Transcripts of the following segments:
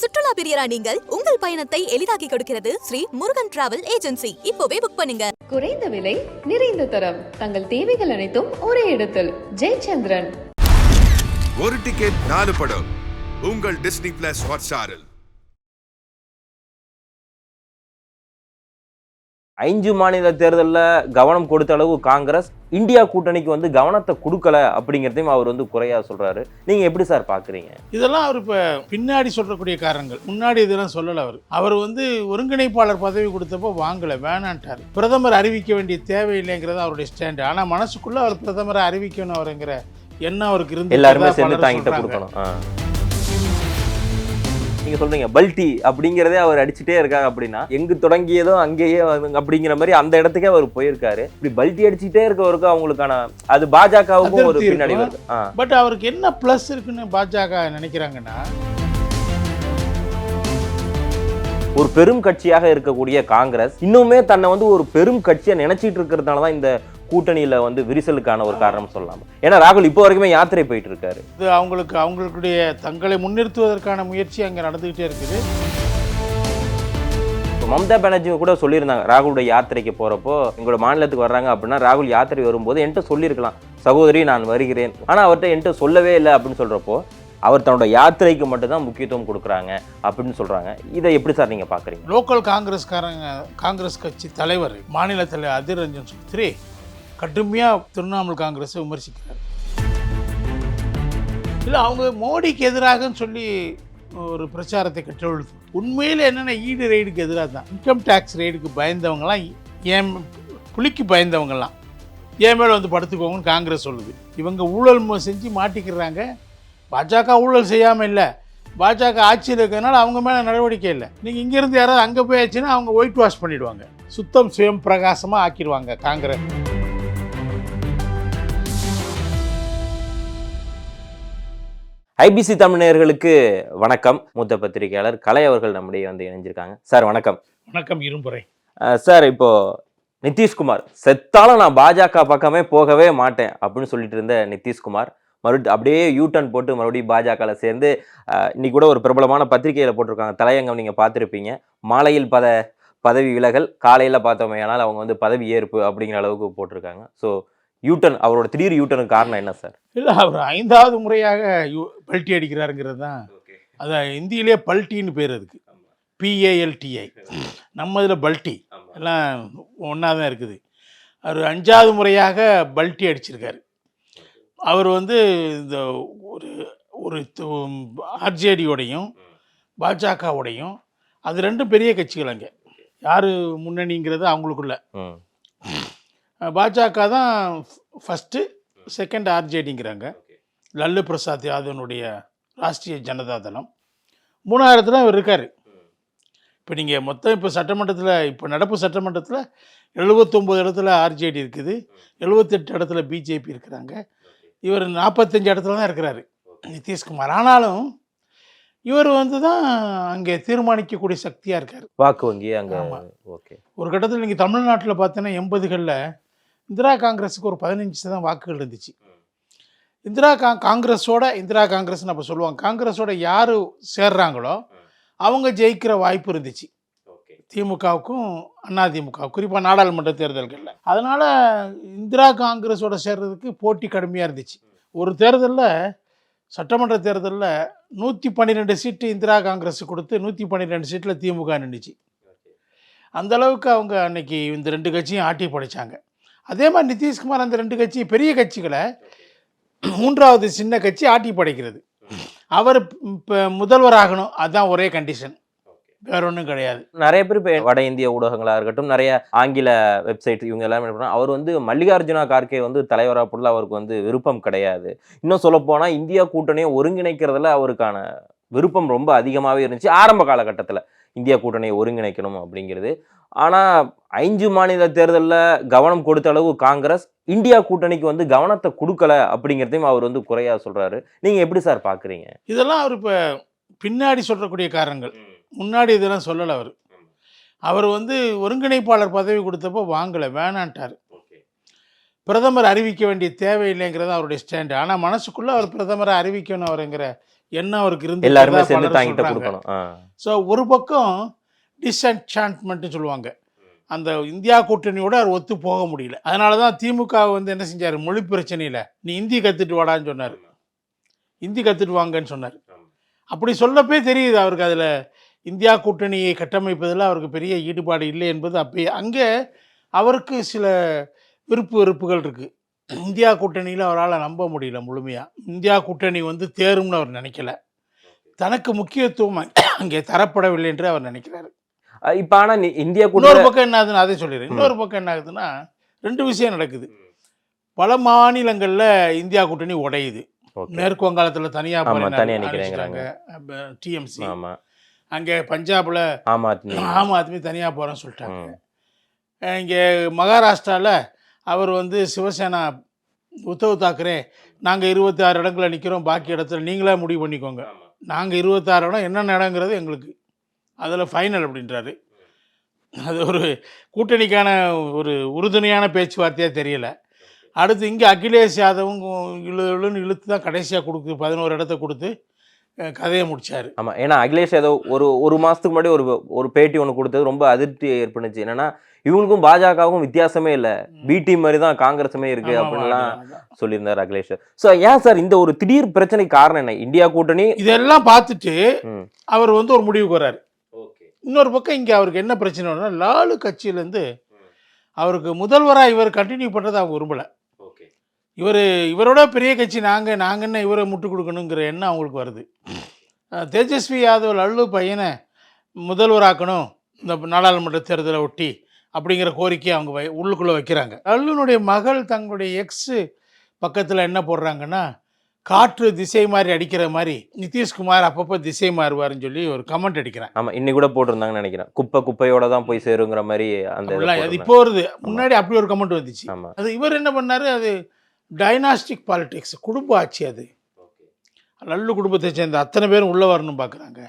சுற்றுலா பிரியரா நீங்கள் உங்கள் பயணத்தை எளிதாக்கி கொடுக்கிறது ஸ்ரீ முருகன் டிராவல் ஏஜென்சி. இப்போவே புக் பண்ணுங்க. குறைந்த விலை நிறைந்த தரம். தங்கள் தேவைகள் அனைத்தும் ஒரே இடத்தில். ஜெயச்சந்திரன். ஒரு டிக்கெட் நாலு படம். உங்கள் டிஸ்னி பிளஸ் ஹாட்ஸ்டாரில் ஐந்து மாநில தேர்தலில் கவனம் கொடுத்த அளவு காங்கிரஸ் இந்தியா கூட்டணிக்கு வந்து கவனத்தை கொடுக்கல அப்படிங்கிறதையும் அவர் வந்து குறையா சொல்றாரு. நீங்க எப்படி சார் பாக்குறீங்க? இதெல்லாம் அவர் இப்போ பின்னாடி சொல்லக்கூடிய காரணங்கள். முன்னாடி இதெல்லாம் சொல்லலை அவர். அவர் வந்து ஒருங்கிணைப்பாளர் பதவி கொடுத்தப்போ வாங்கலை வேணான்ட்டார். பிரதமர் அறிவிக்க வேண்டிய தேவையில்லைங்கிறது அவருடைய ஸ்டாண்டு ஆனால் மனசுக்குள்ள அவர் பிரதமரை அறிவிக்கணும் அவருங்கிற எண்ணம் அவருக்கு இருந்து எல்லாருமே சேர்ந்து தாங்கிட்ட கொடுக்கணும். ஆ. நீங்க சொல்றீங்க பல்டி அப்படிங்கிறதே அவர் அடிச்சுட்டே இருக்காங்க அப்படின்னா எங்கு தொடங்கியதோ அங்கேயே அப்படிங்கிற மாதிரி அந்த இடத்துக்கே அவர் போயிருக்காரு இப்படி பல்டி அடிச்சுட்டே இருக்கவருக்கு அவங்களுக்கான அது பாஜகவுக்கும் ஒரு பின்னாடி. வருது. பட் அவருக்கு என்ன ப்ளஸ் இருக்குன்னு பாஜக நினைக்கிறாங்கன்னா ஒரு பெரும் கட்சியாக இருக்கக்கூடிய காங்கிரஸ் இன்னுமே தன்னை வந்து ஒரு பெரும் கட்சியா நினைச்சிட்டு இருக்கிறதுனால தான் இந்த கூட்டணியில வந்து விரிசலுக்கான ஒரு காரணம் சொல்லலாம். ஏன்னா ராகுல் இப்போ வரைக்குமே யாத்திரை போயிட்டு இருக்காரு. இது அவங்களுக்கு அவங்களுடைய தங்களை முன்னிறுத்துவதற்கான முயற்சி அங்கே நடந்துக்கிட்டே இருக்குது. மம்தா பானர்ஜி கூட சொல்லியிருந்தாங்க ராகுலுடைய யாத்திரைக்கு போறப்போ எங்களோட மாநிலத்துக்கு வர்றாங்க அப்படின்னா ராகுல் யாத்திரை வரும்போது என்கிட்ட சொல்லியிருக்கலாம் சகோதரி நான் வருகிறேன். ஆனா அவர்கிட்ட என்கிட்ட சொல்லவே இல்லை அப்படின்னு சொல்றப்போ அவர் தன்னோட யாத்திரைக்கு மட்டும்தான் முக்கியத்துவம் கொடுக்குறாங்க அப்படின்னு சொல்றாங்க. இதை எப்படி சார் நீங்க பாக்குறீங்க? லோக்கல் காங்கிரஸ்காரங்க காங்கிரஸ் கட்சி தலைவர் மாநில தலைவர் அதிர் ரஞ்சன் சௌத்ரி கடுமையாக திரிணாமுல் காங்கிரஸை விமர்சிக்கிறார். இல்லை அவங்க மோடிக்கு எதிராகன்னு சொல்லி ஒரு பிரச்சாரத்தை கட்டவிழ்த்து. உண்மையில் என்னென்ன ஈடு ரெய்டுக்கு எதிராக தான். இன்கம் டேக்ஸ் ரெய்டுக்கு பயந்தவங்களாம் ஏன் புலிக்கு பயந்தவங்கலாம். ஏன் மேலே வந்து படுத்துக்கோங்கன்னு காங்கிரஸ் சொல்லுது. இவங்க ஊழல் செஞ்சு மாட்டிக்கிறாங்க. பாஜக ஊழல் செய்யாமல் இல்லை. பாஜக ஆட்சியில் இருக்கிறதுனால அவங்க மேலே நடவடிக்கை இல்லை. நீங்கள் இங்கேருந்து யாராவது அங்கே போயாச்சுன்னா அவங்க ஒயிட் வாஷ் பண்ணிடுவாங்க. சுத்தம் சுயம் பிரகாசமாக ஆக்கிடுவாங்க காங்கிரஸ். ஐபிசி தமிழர்களுக்கு வணக்கம். மூத்த பத்திரிகையாளர் கலை அவர்கள் நம்முடைய வந்து இணைஞ்சிருக்காங்க. சார் வணக்கம். வணக்கம் இரும்புரை. சார் இப்போ நிதிஷ்குமார் செத்தாலும் நான் பாஜக பக்கமே போகவே மாட்டேன் அப்படின்னு சொல்லிட்டு இருந்த நிதிஷ்குமார் மறுபடியும் அப்படியே யூ டர்ன் போட்டு மறுபடியும் பாஜகல சேர்ந்து இன்னைக்கு கூட ஒரு பிரபலமான பத்திரிகையில போட்டிருக்காங்க. தலையங்கம் நீங்க பார்த்துருப்பீங்க. மாலையில் பத பதவி விலகல் காலையில பார்த்தோமேயானால் அவங்க வந்து பதவி ஏற்பு அப்படிங்கிற அளவுக்கு போட்டிருக்காங்க. ஸோ யூட்டன் அவரோட திடீர் யூட்டனுக்கு காரணம் என்ன சார்? இல்லை அவர் ஐந்தாவது முறையாக யு- பல்ட்டி அடிக்கிறாருங்கிறது தான். அதான் இந்தியிலே பல்ட்டின்னு பேர் அதுக்கு. பிஏஎல்டிஐ நம்ம இதில் பல்ட்டி. எல்லாம் ஒன்றா தான் இருக்குது. அவர் அஞ்சாவது முறையாக பல்ட்டி அடிச்சிருக்காரு. அவர் வந்து இந்த ஒரு ஒரு ஆர்ஜேடியோடையும் பாஜகவோடையும் அது ரெண்டும் பெரிய கட்சிகள் அங்கே. யார் முன்னணிங்கிறது அவங்களுக்குள்ள. பாஜக தான் ஃபஸ்ட்டு செகண்ட் ஆர்ஜேடிங்கிறாங்க லல்லு பிரசாத் யாதவனுடைய ராஷ்ட்ரிய ஜனதா தளம். மூணாயிரத்தில் அவர் இருக்கார். இப்போ நீங்கள் மொத்தம் இப்போ சட்டமன்றத்தில் இப்போ நடப்பு சட்டமன்றத்தில் எழுபத்தொம்போது இடத்துல ஆர்ஜேடி இருக்குது. எழுபத்தெட்டு இடத்துல பிஜேபி இருக்கிறாங்க. இவர் நாற்பத்தஞ்சு இடத்துல தான் இருக்கிறாரு. நிதிஷ்குமார். ஆனாலும் இவர் வந்து தான் அங்கே தீர்மானிக்கக்கூடிய சக்தியாக இருக்கார். வாக்கு வங்கி அங்க ஆமா. ஓகே. ஒரு கட்டத்தில் நீங்கள் தமிழ்நாட்டில் பார்த்தீங்கன்னா எண்பதுகளில் இந்திரா காங்கிரஸுக்கு ஒரு பதினஞ்சு சதம் வாக்குகள் இருந்துச்சு. இந்திரா கா காங்கிரஸோட இந்திரா காங்கிரஸ்னு அப்போ சொல்லுவாங்க. காங்கிரஸோட யார் சேர்றாங்களோ அவங்க ஜெயிக்கிற வாய்ப்பு இருந்துச்சு. திமுகவுக்கும் அதிமுக குறிப்பாக நாடாளுமன்ற தேர்தல்களில். அதனால் இந்திரா காங்கிரஸோட சேர்றதுக்கு போட்டி கடுமையாக இருந்துச்சு. ஒரு தேர்தலில் சட்டமன்ற தேர்தலில் நூற்றி பன்னிரெண்டு சீட்டு இந்திரா காங்கிரஸ் கொடுத்து நூற்றி பன்னிரெண்டு சீட்டில் திமுக நின்றுச்சு அந்த அளவுக்கு அவங்க அன்னைக்கு இந்த ரெண்டு கட்சியும் ஆட்டி படைச்சாங்க. அதே மாதிரி நிதிஷ்குமார் அந்த ரெண்டு கட்சி பெரிய கட்சிகளை மூன்றாவது சின்ன கட்சி ஆட்டி படைக்கிறது. அவர் இப்போ முதல்வராகணும் அதுதான் ஒரே கண்டிஷன் வேற ஒன்றும் கிடையாது. நிறைய பேர் இப்போ வட இந்திய ஊடகங்களாக இருக்கட்டும் நிறைய ஆங்கில வெப்சைட் இவங்க எல்லாமே என்ன பண்றாங்க, அவர் வந்து மல்லிகார்ஜுனா கார்கே வந்து தலைவராக பொருள் அவருக்கு வந்து விருப்பம் கிடையாது. இன்னும் சொல்லப்போனால் இந்தியா கூட்டணியை ஒருங்கிணைக்கிறதுல அவருக்கான விருப்பம் ரொம்ப அதிகமாகவே இருந்துச்சு. ஆரம்ப காலகட்டத்தில் இந்தியா கூட்டணியை ஒருங்கிணைக்கணும் அப்படிங்கிறது ஆனா ஐந்து மாநில தேர்தலில் கவனம் கொடுத்த அளவு காங்கிரஸ் இந்தியா கூட்டணிக்கு வந்து கவனத்தை கொடுக்கல அப்படிங்கிறதையும் அவர் வந்து குறையா சொல்றாரு. நீங்க எப்படி சார் பாக்குறீங்க? இதெல்லாம் அவர் இப்போ பின்னாடி சொல்லக்கூடிய காரணங்கள். முன்னாடி இதெல்லாம் சொல்லலை அவர். அவர் வந்து ஒருங்கிணைப்பாளர் பதவி கொடுத்தப்போ வாங்கலை வேணான்ட்டார். பிரதமர் அறிவிக்க வேண்டிய தேவையில்லைங்கிறது அவருடைய ஸ்டாண்டு. ஆனால் மனசுக்குள்ளே அவர் பிரதமரை அறிவிக்கணும் அவருங்கிற என்ன அவருக்கு இருந்து எல்லாருமே சேர்ந்து. ஸோ ஒரு பக்கம் டிஸ்என்சான்ட்மெண்ட்னு சொல்லுவாங்க. அந்த இந்தியா கூட்டணியோட அவர் ஒத்து போக முடியல. அதனால தான் திமுக வந்து என்ன செஞ்சார்? மொழி பிரச்சனையில். நீ இந்தி கற்றுட்டு வாடான்னு சொன்னார். இந்தி கற்றுட்டு வாங்கன்னு சொன்னார். அப்படி சொல்லப்பே தெரியுது அவருக்கு அதில். இந்தியா கூட்டணியை கட்டமைப்பதில் அவருக்கு பெரிய ஈடுபாடு இல்லை என்பது அப்பயே அங்கே அவருக்கு சில விருப்பு வெறுப்புகள் இருக்குது இந்தியா கூட்டணியில் அவரால் நம்ப முடியல முழுமையாக இந்தியா கூட்டணி வந்து தேரும்னு அவர் நினைக்கல. தனக்கு முக்கியத்துவம் அங்கே தரப்படவில்லை என்று அவர் நினைக்கிறாரு. இப்ப ஆனா நீ- இந்தியா கூட இன்னொரு பக்கம் என்ன ஆகுதுன்னு அதை சொல்லிடுறேன். இன்னொரு பக்கம் என்ன ஆகுதுன்னா ரெண்டு விஷயம் நடக்குது. பல மாநிலங்களில் இந்தியா கூட்டணி உடையுது. மேற்கு வங்காளத்தில் தனியாக ஆமா, தனியா நிக்கிறேங்கிறாங்க. டிஎம்சி அங்கே பஞ்சாப்ல ஆம் ஆத்மி. ஆம் ஆத்மி தனியாக போகிறேன்னு சொல்லிட்டாங்க. இங்கே மகாராஷ்டிராவில் அவர் வந்து சிவசேனா உத்தவ் தாக்கரே நாங்கள் இருபத்தி ஆறு இடங்களில் நிற்கிறோம் பாக்கி இடத்துல நீங்களே முடிவு பண்ணிக்கோங்க. நாங்கள் இருபத்தாறு இடம் என்னென்ன இடங்கிறது எங்களுக்கு அதில் ஃபைனல் அப்படின்றாரு. அது ஒரு கூட்டணிக்கான ஒரு உறுதுணையான பேச்சுவார்த்தையாக தெரியல. அடுத்து இங்கே அகிலேஷ் யாதவும் இழு இழுன்னு இழுத்து தான் கடைசியாக கொடுத்து பதினோரு இடத்த கொடுத்து கதையை முடிச்சாரு. ஆமா ஏன்னா அகிலேஷ் யாதவ் ஒரு ஒரு மாசத்துக்கு முன்னாடி ஒரு ஒரு பேட்டி ஒன்று கொடுத்தது ரொம்ப அதிருப்தி ஏற்பட்டுச்சு என்னன்னா இவங்களுக்கும் பாஜகவுக்கும் வித்தியாசமே இல்லை. பி டீம் மாதிரி தான் காங்கிரஸுமே இருக்கு ஆமா, அப்படின்லாம். சொல்லியிருந்தார் அகிலேஷ். ஸோ ஏன் சார் இந்த ஒரு திடீர் பிரச்சனைக்கு காரணம் என்ன? இந்தியா கூட்டணி? இதெல்லாம் பார்த்துட்டு. அவர் வந்து ஒரு முடிவுக்கு வர்றாரு. இன்னொரு பக்கம் இங்கே அவருக்கு என்ன பிரச்சனைனா லாலு கட்சியிலேருந்து அவருக்கு முதல்வராக இவர் கண்டினியூ பண்ணுறதை அவங்க விரும்பலை. இவர் இவரோட பெரிய கட்சி நாங்கள் நாங்கள் என்ன இவரை முட்டு கொடுக்கணுங்கிற எண்ணம் அவங்களுக்கு வருது. தேஜஸ்வி யாதவ் லல்லு பையனை முதல்வராக்கணும் இந்த நாடாளுமன்ற தேர்தலை ஒட்டி அப்படிங்கிற கோரிக்கையை அவங்க வை உள்ளுக்குள்ளே வைக்கிறாங்க. லல்லுனுடைய மகள் தங்களுடைய எக்ஸு பக்கத்தில் என்ன போடுறாங்கன்னா காற்று திசை மாதிரி அடிக்கிற மாதிரி நிதிஷ்குமார் அப்பப்போ திசை மாறுவாருன்னு சொல்லி ஒரு கமெண்ட் அடிக்கிறாங்க ஆமா இன்னைக்கு கூட போட்டிருந்தாங்கன்னு நினைக்கிறேன். குப்பை குப்பையோட தான் போய் சேருங்கிற மாதிரி அந்த அது. இப்போ வருது. முன்னாடி அப்படி ஒரு கமெண்ட் வந்துச்சு. அது இவர் என்ன பண்ணாரு? அது டைனாஸ்டிக் பாலிடிக்ஸ் குடும்ப ஆட்சி அது. லல்லு குடும்பத்தை சேர்ந்த அத்தனை பேரும் உள்ளே வரணும் பார்க்குறாங்க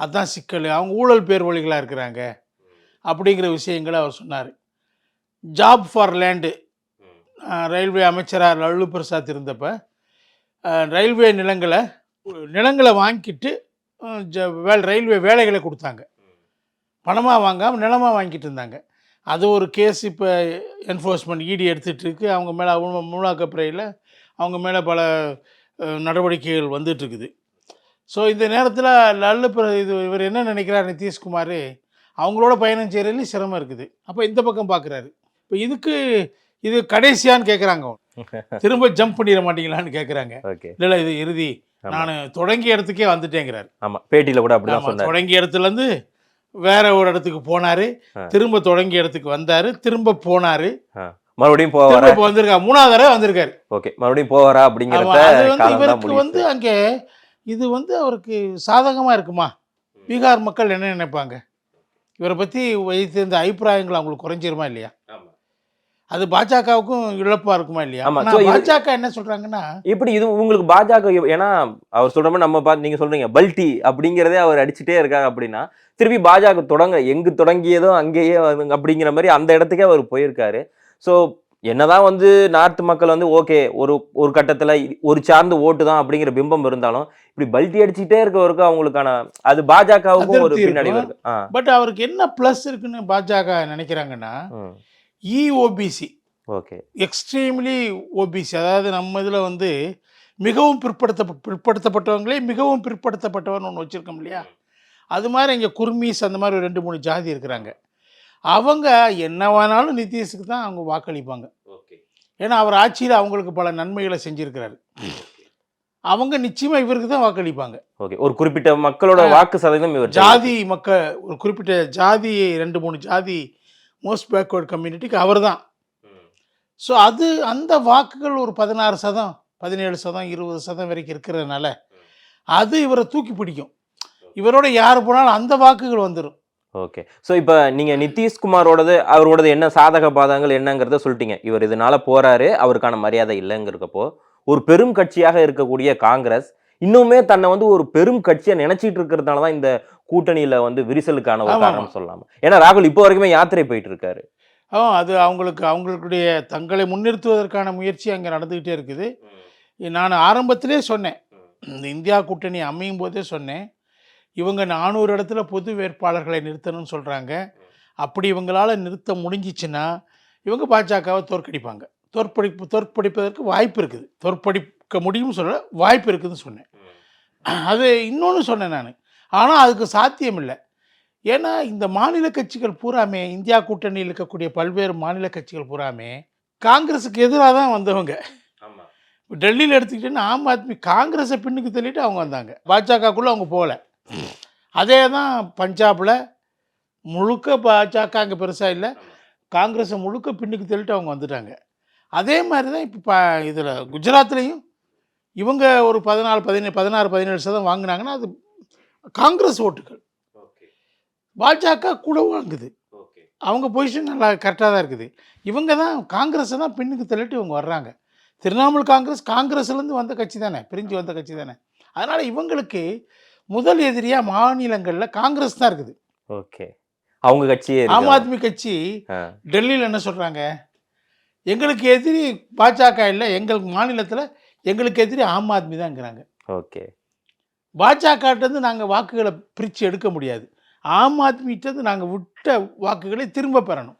அதான் சிக்கல். அவங்க ஊழல் பேர் வழிகளாக இருக்கிறாங்க. அப்படிங்கிற விஷயங்களை அவர் சொன்னார். ஜாப் ஃபார் லேண்டு ரயில்வே அமைச்சராக லல்லு பிரசாத் இருந்தப்ப ரயில்வே நிலங்களை நிலங்களை வாங்கிட்டு ஜ- வேல் ரயில்வே வேலைகளை கொடுத்தாங்க. பணமாக வாங்காமல் நிலமாக வாங்கிட்டு இருந்தாங்க. அது ஒரு கேஸ் இப்போ என்ஃபோர்ஸ்மெண்ட் இடி எடுத்துகிட்டு இருக்குது அவங்க மேலே மூலாக்கப்புறையில் அவங்க மேலே பல நடவடிக்கைகள் வந்துட்டு இருக்குது. ஸோ இந்த நேரத்தில் லல்லு பிர இது இவர் என்ன நினைக்கிறார் நிதிஷ்குமார்? அவங்களோட பயணம் செய்கிறதுலேயும் சிரமம் இருக்குது. அப்போ இந்த பக்கம் பார்க்குறாரு இப்போ இதுக்கு இது கடைசியான்னு கேட்குறாங்க திரும்ப ஜம்ப் பண்ணிட மாட்டீங்களான்னு கேட்குறாங்க ஓகே இல்லை இது இறுதி. நான் தொடங்கிய இடத்துக்கே வந்துட்டேங்கிறார். ஆமா பேட்டியில கூட அப்படிதான் சொன்னார். தொடங்கிய இடத்துலேருந்து வேற ஒரு இடத்துக்கு போனாரு. திரும்ப தொடங்கிய இடத்துக்கு வந்தாரு. திரும்ப போனாரு. மறுபடியும் போவாரா? இப்போ வந்திருக்காரு மூணாவது தடவை வந்திருக்காரு. ஓகே மறுபடியும் போவாரா அப்படிங்கிறத இவருக்கு வந்து அங்கே இது வந்து அவருக்கு சாதகமா இருக்குமா? பீகார் மக்கள் என்ன நினைப்பாங்க? இவரை பத்தி வைத்திருந்த அபிப்பிராயங்கள் அவங்களுக்கு குறைஞ்சிருமா இல்லையா? அது பாஜகவுக்கும் இழப்பா இருக்குமா இல்லையா? ஆமா, பாஜக என்ன சொல்றாங்கன்னா எப்படி இது உங்களுக்கு பாஜக ஏன்னா அவர் சொல்ற மாதிரி நம்ம பார்த்து நீங்க சொல்றீங்க பல்டி அப்படிங்கிறதே அவர் அடிச்சுட்டே இருக்காரு அப்படின்னா திருப்பி பாஜக தொடங்க எங்கு தொடங்கியதோ அங்கேயே அப்படிங்கிற மாதிரி அந்த இடத்துக்கே அவர் போயிருக்காரு. ஸோ என்னதான் வந்து நார்த் மக்கள் வந்து ஓகே ஒரு ஒரு கட்டத்துல ஒரு சார்ந்த ஓட்டு தான் அப்படிங்கிற பிம்பம் இருந்தாலும் இப்படி பல்டி அடிச்சுட்டே இருக்கவருக்கு அவங்களுக்கான அது பாஜகவுக்கும் ஒரு பின்னடைவு. இருக்கு. பட் அவருக்கு என்ன ப்ளஸ் இருக்குன்னு பாஜக நினைக்கிறாங்கன்னா இஓபிசி ஓகே. எக்ஸ்ட்ரீம்லி ஓபிசி அதாவது நம்ம இதில் வந்து மிகவும் பிற்படுத்த பிற்படுத்தப்பட்டவங்களே மிகவும் பிற்படுத்தப்பட்டவன் ஒன்று வச்சுருக்கோம் இல்லையா? அது மாதிரி இங்கே குர்மீஸ் அந்த மாதிரி ஒரு ரெண்டு மூணு ஜாதி இருக்கிறாங்க. அவங்க என்ன வேணாலும் நிதிஷுக்கு தான் அவங்க வாக்களிப்பாங்க. ஓகே. ஏன்னா அவர் ஆட்சியில் அவங்களுக்கு பல நன்மைகளை செஞ்சுருக்கிறாரு. அவங்க நிச்சயமாக இவருக்கு தான் வாக்களிப்பாங்க. ஓகே. ஒரு குறிப்பிட்ட மக்களோட. வாக்கு சதவீதம் இவர் ஜாதி மக்கள் ஒரு குறிப்பிட்ட ஜாதி ரெண்டு மூணு ஜாதி மோஸ்ட் பேக்வேர்ட் கம்யூனிட்டிக்கு அவர் தான் ஸோ அது அந்த வாக்குகள் ஒரு பதினாறு சதம் பதினேழு சதம் இருபது சதம் வரைக்கும் இருக்கிறதுனால அது இவரை தூக்கி பிடிக்கும். இவரோட யார் போனாலும் அந்த வாக்குகள் வந்துடும் ஓகே ஸோ இப்போ நீங்கள் நிதிஷ்குமாரோடது அவரோடது என்ன சாதக பாதங்கள் என்னங்கிறத சொல்லிட்டீங்க. இவர் இதனால போகிறாரு அவருக்கான மரியாதை இல்லைங்கிறக்கப்போ ஒரு பெரும் கட்சியாக இருக்கக்கூடிய காங்கிரஸ் இன்னுமே தன்னை வந்து ஒரு பெரும் கட்சியை நினைச்சிட்டு இருக்கிறதுனால தான் இந்த கூட்டணியில வந்து விரிசலுக்கான ஒரு காரணம் சொல்லலாம் ஏன்னா ராகுல் இப்போ வரைக்குமே யாத்திரை போயிட்டு இருக்காரு. ஆ அது அவங்களுக்கு அவங்களுடைய தங்களை முன்னிறுத்துவதற்கான முயற்சி அங்கே நடந்துக்கிட்டே இருக்குது. நான் ஆரம்பத்திலே சொன்னேன். இந்த இந்தியா கூட்டணி அமையும் போதே சொன்னேன். இவங்க நானூறு இடத்துல பொது வேட்பாளர்களை நிறுத்தணும்னு சொல்கிறாங்க அப்படி இவங்களால் நிறுத்த முடிஞ்சிச்சுன்னா இவங்க பாஜகவை தோற்கடிப்பாங்க. தோற்கடிப்பு தோற்கடிப்பதற்கு வாய்ப்பு இருக்குது. தோற்கடிக்க முடியும்னு சொல்ல வாய்ப்பு இருக்குதுன்னு சொன்னேன். அது இன்னொன்று சொன்னேன் நான். ஆனால் அதுக்கு சாத்தியம் இல்லை. ஏன்னா இந்த மாநில கட்சிகள் பூராமே இந்தியா கூட்டணியில் இருக்கக்கூடிய பல்வேறு மாநில கட்சிகள் பூராமே காங்கிரஸுக்கு எதிராக தான் வந்தவங்க. டெல்லியில் எடுத்துக்கிட்டேன்னா ஆம் ஆத்மி காங்கிரஸை பின்னுக்கு தள்ளிட்டு அவங்க வந்தாங்க. பாஜகக்குள்ளே அவங்க போகல. அதே தான் பஞ்சாபில் முழுக்க பாஜக அங்கே பெருசாக இல்லை. காங்கிரஸை முழுக்க பின்னுக்கு தள்ளிட்டு அவங்க வந்துட்டாங்க. அதே மாதிரி தான் இப்போ இதில் குஜராத்லேயும் இவங்க ஒரு பதினாலு பதினேழு பதினாறு பதினேழு சதம் வாங்கினாங்கன்னா அது காங்கிரஸ் ஓட்டுகள். பாஜக கூட வாங்குது. அவங்க பொசிஷன் நல்லா கரெக்டாக தான் இருக்குது. இவங்க தான் காங்கிரஸை தான் பின்னுக்கு தள்ளிட்டு இவங்க வர்றாங்க. திரிணாமுல் காங்கிரஸ் காங்கிரஸ்லேருந்து வந்த கட்சி தானே பிரிஞ்சு வந்த கட்சி தானே. அதனால் இவங்களுக்கு முதல் எதிரியாக மாநிலங்களில் காங்கிரஸ் தான் இருக்குது. ஓகே. அவங்க கட்சியே ஆம். ஆத்மி கட்சி டெல்லியில் என்ன சொல்கிறாங்க எங்களுக்கு எதிரி பாஜக இல்லை எங்கள் மாநிலத்தில் எங்களுக்கு எதிரி ஆம் ஆத்மி தான்ங்கிறாங்க ஓகே. பாஜகட்டேருந்து நாங்கள் வாக்குகளை பிரித்து எடுக்க முடியாது. ஆம் ஆத்மிகிட்டேருந்து நாங்கள் விட்ட வாக்குகளை திரும்ப பெறணும்.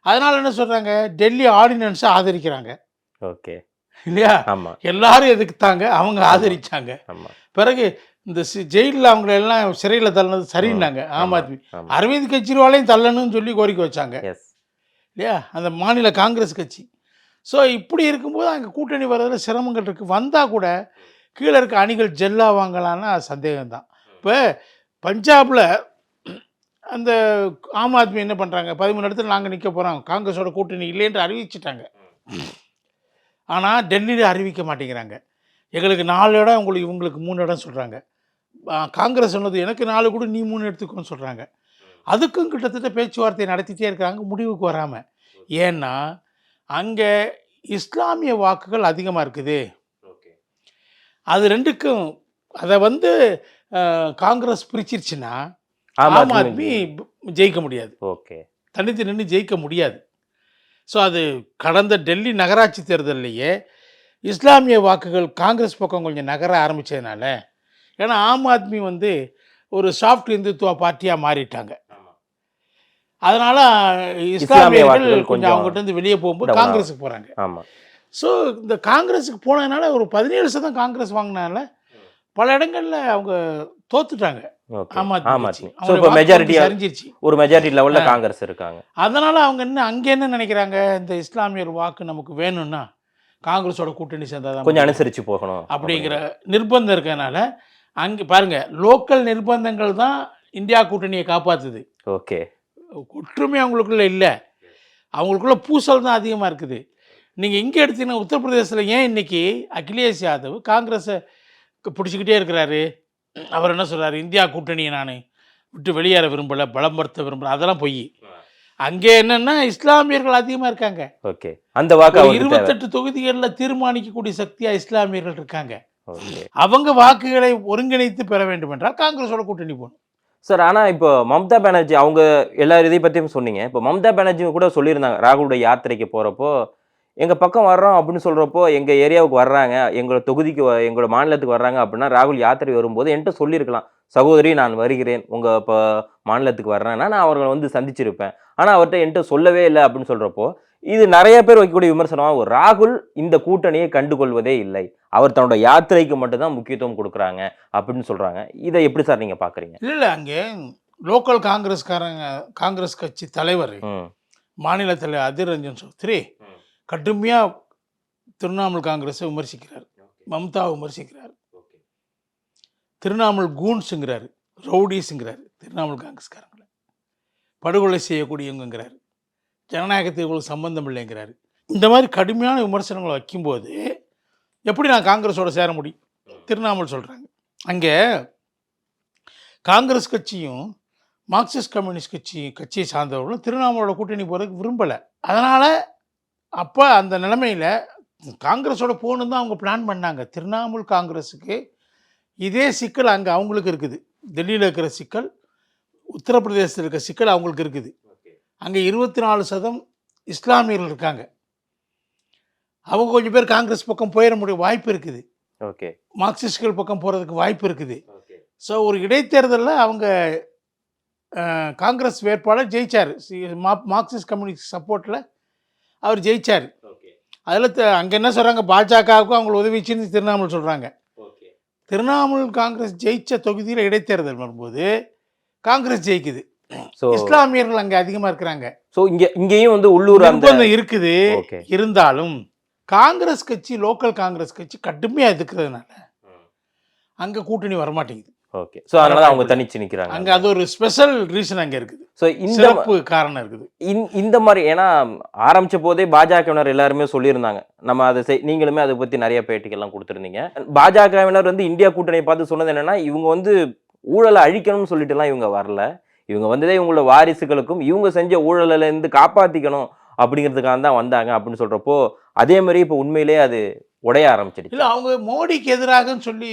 அதனால் என்ன சொல்கிறாங்க டெல்லி ஆர்டினன்ஸை ஆதரிக்கிறாங்க. ஓகே. இல்லையா? ஆமா. எல்லாரும் எதுக்குத்தாங்க? அவங்க ஆதரிச்சாங்க. ஆமா. பிறகு இந்த ஜெயிலில் அவங்கள எல்லாம் சிறையில் தள்ளினது சரின்னாங்க. ஆம். ஆத்மி. அரவிந்த் கெஜ்ரிவாலையும் தள்ளணும்னு சொல்லி கோரிக்கை வச்சாங்க. இல்லையா? அந்த மாநில காங்கிரஸ் கட்சி. ஸோ இப்படி இருக்கும்போது அங்கே கூட்டணி வர்றதுல சிரமங்கள் இருக்குது வந்தால் கூட கீழே இருக்க அணிகள் ஜெல்லா வாங்கலான்னா சந்தேகம்தான். இப்போ பஞ்சாபில் அந்த ஆம் ஆத்மி என்ன பண்ணுறாங்க பதிமூணு இடத்துல நாங்கள் நிற்க போகிறோம் காங்கிரஸோட கூட்டணி இல்லைன்னு அறிவிச்சிட்டாங்க. ஆனால் டெல்லியில் அறிவிக்க மாட்டேங்கிறாங்க. எங்களுக்கு நாலு இடம் உங்களுக்கு இவங்களுக்கு மூணு இடம் சொல்கிறாங்க காங்கிரஸ் சொன்னது எனக்கு நாலு கூட நீ மூணு எடுத்துக்கோன்னு சொல்கிறாங்க அதுக்கும் கிட்டத்தட்ட பேச்சுவார்த்தை நடத்திட்டே இருக்காங்க முடிவுக்கு வராமல் ஏன்னா அங்கே இஸ்லாமிய வாக்குகள் அதிகமாக இருக்குது. ஓகே. அது ரெண்டுக்கும் அதை வந்து காங்கிரஸ் பிரிச்சிருச்சுன்னா ஆம் ஆத்மி ஜெயிக்க முடியாது. ஓகே. தனித்து நின்று ஜெயிக்க முடியாது. ஸோ அது கடந்த டெல்லி நகராட்சி தேர்தல்லையே இஸ்லாமிய வாக்குகள் காங்கிரஸ் பக்கம் கொஞ்சம் நகர ஆரம்பித்ததுனால ஏன்னா ஆம் ஆத்மி வந்து ஒரு சாஃப்ட் இந்துத்துவ பார்ட்டியாக மாறிட்டாங்க. அதனால இஸ்லாமிய இஸ்லாமியர்கள் கொஞ்சம் அவங்ககிட்ட இருந்து வெளியே போகும்போது. காங்கிரஸுக்கு போகிறாங்க ஆமா. ஸோ இந்த காங்கிரஸுக்கு போனதுனால ஒரு பதினேழு சதம் காங்கிரஸ் வாங்கினால பல இடங்கள்ல அவங்க தோத்துட்டாங்க. ஒரு மெஜாரிட்டி லெவல்ல. காங்கிரஸ் இருக்காங்க. அதனால அவங்க என்ன அங்கே என்ன நினைக்கிறாங்க? இந்த இஸ்லாமியர் வாக்கு நமக்கு வேணும்னா காங்கிரஸோட கூட்டணி சேர்ந்தாதான் கொஞ்சம். அனுசரிச்சு போகணும் அப்படிங்கிற நிர்பந்தம் இருக்கறனால அங்கே பாருங்க லோக்கல் நிர்பந்தங்கள் தான் இந்தியா கூட்டணியை காப்பாத்துது. ஓகே. ஒற்றுமை அவங்களுக்குள்ள இல்லை. அவங்களுக்குள்ள பூசல் தான் அதிகமாக இருக்குது. நீங்கள் இங்கே எடுத்தீங்கன்னா உத்தரப்பிரதேசத்தில் ஏன் இன்னைக்கு அகிலேஷ் யாதவ் காங்கிரஸை பிடிச்சிக்கிட்டே இருக்கிறாரு? அவர் என்ன சொல்றாரு? இந்தியா கூட்டணியை நான் விட்டு வெளியேற விரும்பலை பலப்படுத்த விரும்பல. அதெல்லாம் பொய். அங்கே என்னன்னா இஸ்லாமியர்கள் அதிகமாக இருக்காங்க. ஓகே. அந்த வாக்கு இருபத்தெட்டு தொகுதிகளில் தீர்மானிக்கக்கூடிய சக்தியாக இஸ்லாமியர்கள் இருக்காங்க. அவங்க வாக்குகளை ஒருங்கிணைத்து பெற வேண்டும் என்றால் காங்கிரஸோட கூட்டணி போகணும். சார் ஆனால் இப்போ மம்தா பானர்ஜி அவங்க எல்லா இதை பற்றியும் சொன்னீங்க. இப்போ மம்தா பானர்ஜி கூட சொல்லியிருந்தாங்க ராகுலோட யாத்திரைக்கு போகிறப்போ எங்கள் பக்கம் வர்றோம் அப்படின்னு சொல்கிறப்போ எங்கள் ஏரியாவுக்கு வர்றாங்க எங்களோட தொகுதிக்கு எங்களோட மாநிலத்துக்கு வர்றாங்க அப்படின்னா ராகுல் யாத்திரை வரும்போது என்கிட்ட சொல்லியிருக்கலாம். சகோதரி நான் வருகிறேன். உங்கள் இப்போ மாநிலத்துக்கு வர்றேன்னா நான் அவர்களை வந்து சந்திச்சிருப்பேன். ஆனால் அவர்கிட்ட என்கிட்ட சொல்லவே இல்லை அப்படின்னு சொல்கிறப்போ இது நிறைய பேர் வைக்கக்கூடிய விமர்சனமாக ஒரு ராகுல் இந்த கூட்டணியை கண்டுகொள்வதே இல்லை. அவர் தன்னோட யாத்திரைக்கு மட்டும்தான் முக்கியத்துவம் கொடுக்குறாங்க அப்படின்னு சொல்கிறாங்க இதை எப்படி சார் நீங்கள் பார்க்குறீங்க இல்லை இல்லை அங்கே லோக்கல் காங்கிரஸ்காரங்க காங்கிரஸ் கட்சி தலைவர் மாநில தலைவர் அதிர் ரஞ்சன் சௌத்ரி கடுமையாக திரிணாமுல் காங்கிரஸை விமர்சிக்கிறார். மம்தாவை விமர்சிக்கிறார். திரிணாமுல் கூன்ஸுங்கிறாரு ரவுடிஸுங்கிறாரு திரிணாமுல் காங்கிரஸ்காரங்களை. படுகொலை செய்யக்கூடியவங்கிறாரு ஜனநாயகத்துக்கு இவ்வளவு சம்பந்தம் இல்லைங்கிறாரு. இந்த மாதிரி கடுமையான விமர்சனங்களை வைக்கும்போது எப்படி நான் காங்கிரஸோட சேர முடியும்? திரிணாமுல் சொல்கிறாங்க அங்கே காங்கிரஸ் கட்சியும் மார்க்சிஸ்ட் கம்யூனிஸ்ட் கட்சி கட்சியை சார்ந்தவர்களும் திருவண்ணாமலையோட கூட்டணி போகிறதுக்கு விரும்பலை. அதனால் அப்போ அந்த நிலைமையில் காங்கிரஸோட போகணும் தான் அவங்க பிளான் பண்ணாங்க. திரிணாமுல் காங்கிரஸுக்கு இதே சிக்கல் அங்கே அவங்களுக்கு இருக்குது. டெல்லியில் இருக்கிற சிக்கல் உத்தரப்பிரதேசத்தில் இருக்கிற சிக்கல் அவங்களுக்கு இருக்குது. அங்கே இருபத்தி நாலு சதம் இஸ்லாமியர்கள் இருக்காங்க. அவங்க கொஞ்சம் பேர் காங்கிரஸ் பக்கம் போயிட முடிய வாய்ப்பு இருக்குது. ஓகே. மார்க்சிஸ்ட்கள் பக்கம் போகிறதுக்கு வாய்ப்பு இருக்குது. ஸோ ஒரு இடைத்தேர்தலில் அவங்க காங்கிரஸ் வேட்பாளர் ஜெயிச்சார். மார்க்சிஸ்ட் கம்யூனிஸ்ட் சப்போர்ட்டில் அவர் ஜெயிச்சார். அதில் அங்கே என்ன சொல்கிறாங்க பாஜகவுக்கும் அவங்க உதவிச்சுன்னு திருவண்ணாமலை சொல்கிறாங்க திரிணாமுல் காங்கிரஸ் ஜெயிச்ச தொகுதியில் இடைத்தேர்தல் வரும்போது காங்கிரஸ் ஜெயிக்குது. ஸோ இஸ்லாமியர்கள் அங்கே அதிகமாக இருக்கிறாங்க. ஸோ இங்க இங்கேயும் வந்து உள்ளூர் அந்த நிர்பந்தம் இருக்குது. இருந்தாலும் காங்கிரஸ் கட்சி லோக்கல் காங்கிரஸ் கட்சி கடுமையாக எதுக்குறதுனால அங்கே கூட்டணி வரமாட்டேங்குது. ஓகே. ஸோ அதனால தான் அவங்க தனிச்சு நிக்கிறாங்க. அங்கே அது ஒரு ஸ்பெஷல் ரீசன் அங்கே இருக்குது. ஸோ இந்த காரணம் இருக்குது. இந்த- இந்த மாதிரி ஏன்னா ஆரம்பிச்ச போதே பாஜகவினர் எல்லாருமே சொல்லியிருந்தாங்க. நம்ம அதை செய் நீங்களுமே அதை பத்தி நிறைய பேட்டிகள்லாம் கொடுத்துருந்தீங்க. பாஜகவினர் வந்து இந்தியா கூட்டணியை பார்த்து சொன்னது என்னன்னா இவங்க வந்து ஊழலை அழிக்கணும்னு சொல்லிட்டுலாம் இவங்க வரல. இவங்க வந்ததே இவங்களோட வாரிசுகளுக்கும் இவங்க செஞ்ச ஊழலில் இருந்து காப்பாத்திக்கணும் அப்படிங்கிறதுக்காக தான் வந்தாங்க அப்படின்னு சொல்றப்போ அதே மாதிரி இப்போ உண்மையிலேயே அது உடைய ஆரம்பிச்சிடுச்சு. இல்லை அவங்க மோடிக்கு எதிராகன்னு சொல்லி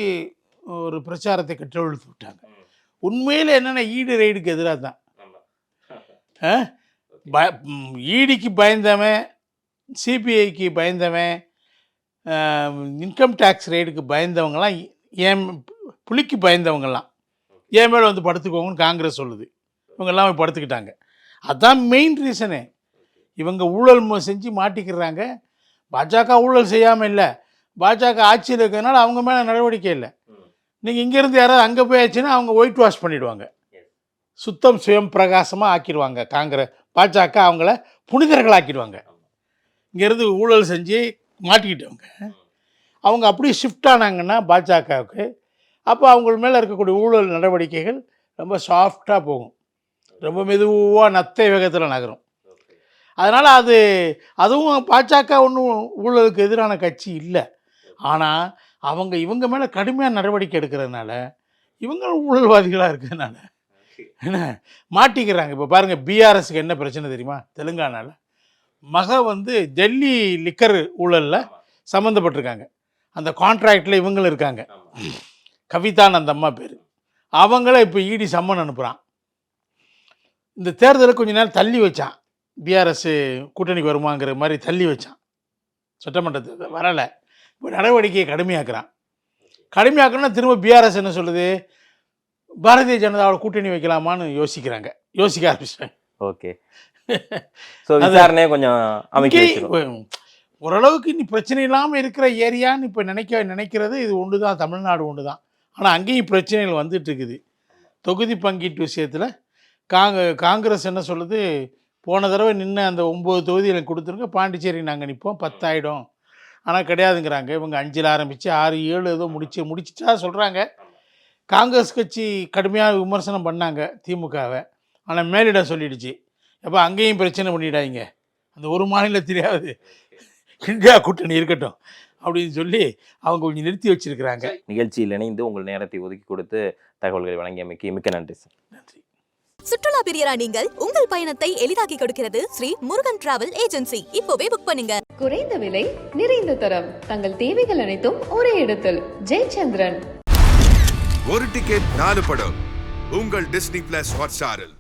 ஒரு பிரச்சாரத்தை கட்டவிழ்த்து விட்டாங்க. உண்மையில் என்னென்ன ஈடு ரைடுக்கு எதிராக தான்? ப ஈடிக்கு பயந்தவன் சிபிஐக்கு பயந்தவன் இன்கம் டேக்ஸ் ரைடுக்கு பயந்தவங்கலாம் ஏன் புலிக்கு பயந்தவங்கலாம். ஏன் மேலே வந்து படுத்துக்கோங்கன்னு காங்கிரஸ் சொல்லுது. இவங்க எல்லாமே படுத்துக்கிட்டாங்க. அதுதான் மெயின் ரீசனு இவங்க ஊழல் செஞ்சு மாட்டிக்கிறாங்க. பாஜக ஊழல் செய்யாமல் இல்லை. பாஜக ஆட்சியில் இருக்கிறதுனால அவங்க மேலே நடவடிக்கை இல்லை. நீங்கள் இங்கேருந்து யாராவது அங்கே போயாச்சுன்னா அவங்க ஒயிட் வாஷ் பண்ணிவிடுவாங்க சுத்தம் சுயம் பிரகாசமாக ஆக்கிடுவாங்க காங்கிரஸ் பாஜக அவங்கள புனிதர்கள் ஆக்கிடுவாங்க இங்கேருந்து ஊழல் செஞ்சு மாட்டிக்கிட்டவங்க. அவங்க அப்படியே ஷிஃப்ட் ஆனாங்கன்னா பாஜகவுக்கு அப்போ அவங்க மேலே இருக்கக்கூடிய ஊழல் நடவடிக்கைகள் ரொம்ப சாஃப்டாக போகும். ரொம்ப மெதுவாக நத்தை வேகத்தில் நகரும். அதனால் அது அதுவும் பாஜக ஒன்றும் ஊழலுக்கு எதிரான கட்சி இல்லை. ஆனால் அவங்க இவங்க மேலே கடுமையான நடவடிக்கை எடுக்கிறதுனால இவங்க ஊழல்வாதிகளாக இருக்கிறதுனால என்ன மாட்டிக்கிறாங்க. இப்போ பாருங்கள் பிஆர்எஸ்க்கு என்ன பிரச்சனை தெரியுமா? தெலுங்கானாவில் மக வந்து டெல்லி லிக்கர் ஊழலில் சம்மந்தப்பட்டிருக்காங்க அந்த கான்ட்ராக்டில் இவங்களும் இருக்காங்க. கவிதான் அந்த அம்மா பேர். அவங்கள இப்போ இடி சம்மன் அனுப்புகிறான் இந்த தேர்தலை கொஞ்ச நேரம் தள்ளி வச்சான். பிஆர்எஸ் கூட்டணிக்கு வருமாங்கிற மாதிரி தள்ளி வச்சான். சட்டமன்ற தேர்தல் வரலை. இப்போ நடவடிக்கையை கடுமையாக்குறான். கடுமையாக்கணும்னா திரும்ப பிஆர்எஸ் என்ன சொல்லுது? பாரதிய ஜனதாவோட கூட்டணி வைக்கலாமான்னு யோசிக்கிறாங்க. யோசிக்க ஆரம்பிச்சிட்டாங்க. ஓகே. ஸோ விசாரணையை கொஞ்சம் ஓரளவுக்கு இனி பிரச்சனை இல்லாமல் இருக்கிற ஏரியான்னு இப்போ நினைக்க நினைக்கிறது இது ஒன்று தான் தமிழ்நாடு ஒன்று தான் ஆனால் அங்கேயும் பிரச்சனைகள் வந்துட்டு இருக்குது. தொகுதி பங்கீட்டு விஷயத்தில் காங்க காங்கிரஸ் என்ன சொல்லுது? போன தடவை நின்று அந்த ஒம்பது தொகுதி எனக்கு கொடுத்துருங்க பாண்டிச்சேரி நாங்கள் நிற்போம் பத்தாயிடும். ஆனால் கிடையாதுங்கிறாங்க. இவங்க அஞ்சில் ஆரம்பித்து ஆறு ஏழு ஏதோ முடிச்சு முடிச்சிட்டா சொல்கிறாங்க காங்கிரஸ் கட்சி கடுமையாக விமர்சனம் பண்ணாங்க திமுகவை. ஆனால் மேலிடம் சொல்லிடுச்சு. அப்போ அங்கேயும் பிரச்சனை பண்ணிடாதீங்க. அந்த ஒரு மாநிலத்திலேயாவது இந்தியா கூட்டணி இருக்கட்டும் அப்படின்னு சொல்லி அவங்க கொஞ்சம் நிறுத்தி வச்சிருக்கிறாங்க. நிகழ்ச்சியில் இணைந்து உங்கள் நேரத்தை ஒதுக்கி கொடுத்து தகவல்களை வழங்கியமைக்கு மிக்க நன்றி சார். நன்றி. சுற்றுலா பிரியரா நீங்கள் உங்கள் பயணத்தை எளிதாக்கி கொடுக்கிறது ஸ்ரீ முருகன் டிராவல் ஏஜென்சி. இப்போவே புக் பண்ணுங்க. குறைந்த விலை நிறைந்த தரம். தங்கள் தேவைகள் அனைத்தும் ஒரே இடத்தில். ஜெயச்சந்திரன். ஒரு டிக்கெட் நாலு படம். உங்கள் டிஸ்னி பிளஸ் ஹாட்ஸ்டாரில்